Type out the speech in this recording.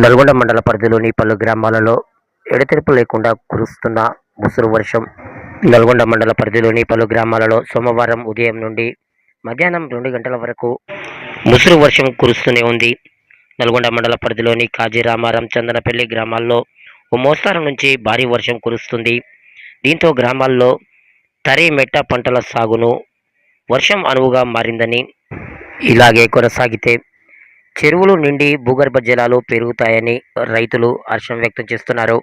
నల్గొండ మండల పరిధిలోని పలు గ్రామాలలో ఎడతెరుపు లేకుండా కురుస్తున్న ముసురు వర్షం. నల్గొండ మండల పరిధిలోని పలు గ్రామాలలో సోమవారం ఉదయం నుండి మధ్యాహ్నం రెండు గంటల వరకు ముసురు వర్షం కురుస్తూనే ఉంది. నల్గొండ మండల పరిధిలోని కాజీరామారం చందనపల్లి గ్రామాల్లో ఓ మోస్తారు నుంచి భారీ వర్షం కురుస్తుంది. దీంతో గ్రామాల్లో తరి మెట్ట పంటల సాగును వర్షం అనువుగా మారిందని ఇలాగే కొనసాగితే చెరువులు నిండి భూగర్భ జలాలు పెరుగుతాయని రైతులు హర్షం వ్యక్తం చేస్తున్నారు.